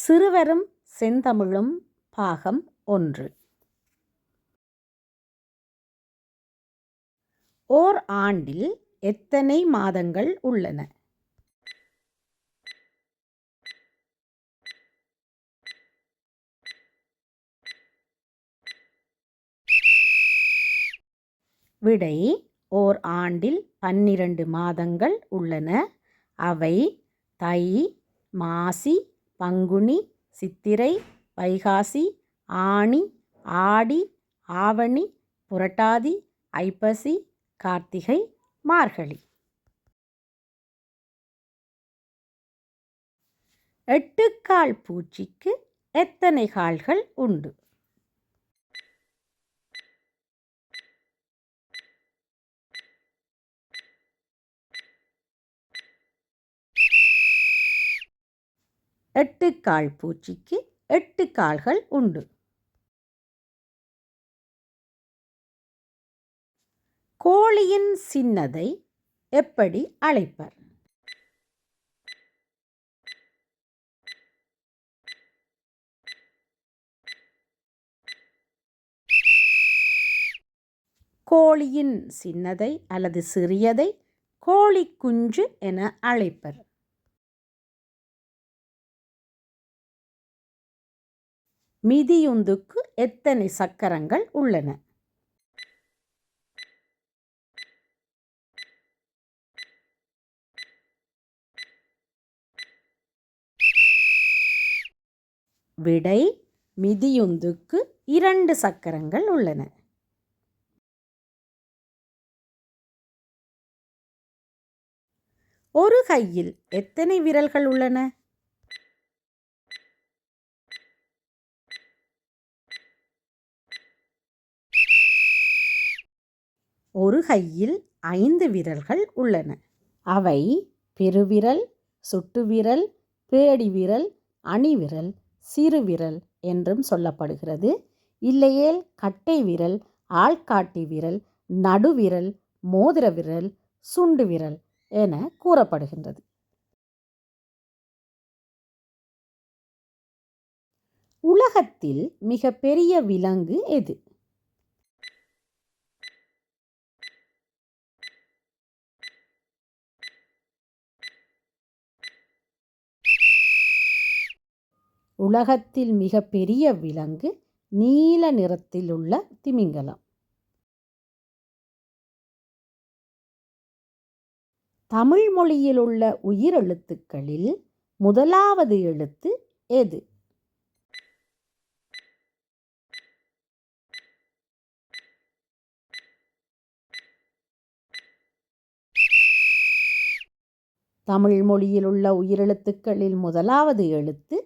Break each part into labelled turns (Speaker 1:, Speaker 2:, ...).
Speaker 1: சிறுவரும் செந்தமிழும் பாகம் ஒன்று. ஓர் ஆண்டில் எத்தனை மாதங்கள் உள்ளன? விடை ஓர் ஆண்டில் பன்னிரண்டு மாதங்கள் உள்ளன. அவை தை மாசி பங்குனி சித்திரை வைகாசி ஆனி ஆடி ஆவணி புரட்டாதி ஐப்பசி கார்த்திகை மார்கழி. எட்டுக்கால் பூச்சிக்கு எத்தனை கால்கள் உண்டு? எட்டுக்கால் பூச்சிக்கு எட்டு கால்கள் உண்டு. கோழியின் சின்னதை எப்படி அழைப்பர்? கோழியின் சின்னதை அல்லது சிறியதை கோழி குஞ்சு என அழைப்பர். மிதியுந்துக்கு எத்தனை சக்கரங்கள் உள்ளன? விடை மிதியுந்துக்கு இரண்டு சக்கரங்கள் உள்ளன. ஒரு கையில் எத்தனை விரல்கள் உள்ளன? ஒரு கையில் ஐந்து விரல்கள் உள்ளன. அவை பெருவிரல் சுட்டுவிரல் பேடிவிரல் அணிவிரல் சிறுவிரல் என்றும் சொல்லப்படுகிறது. இல்லையேல் கட்டை விரல் ஆள்காட்டி விரல் நடுவிரல் மோதிர விரல் சுண்டு விரல் என கூறப்படுகின்றது. உலகத்தில் மிக பெரிய விலங்கு எது? உலகத்தில் மிக பெரிய விலங்கு நீல நிறத்தில் உள்ள திமிங்கலம். தமிழ் மொழியிலுள்ள உயிரெழுத்துக்களில் முதலாவது எழுத்து எது? தமிழ் மொழியிலுள்ள உயிரெழுத்துக்களில் முதலாவது எழுத்து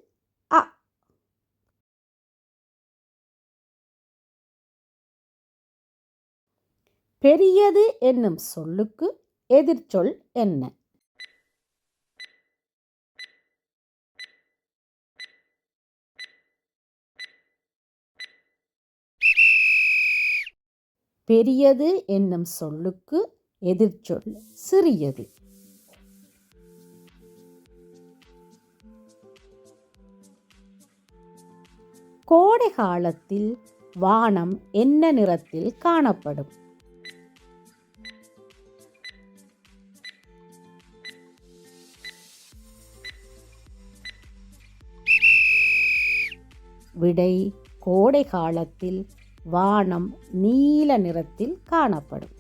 Speaker 1: பெரியது என்னும் சொல்லுக்கு எதிர்ச்சொல் என்ன? பெரியது என்னும் சொல்லுக்கு எதிர்ச்சொல் சிறியது. கோடை காலத்தில் வானம் என்ன நிறத்தில் காணப்படும்? விடை கோடை காலத்தில் வானம் நீல நிறத்தில் காணப்படும்.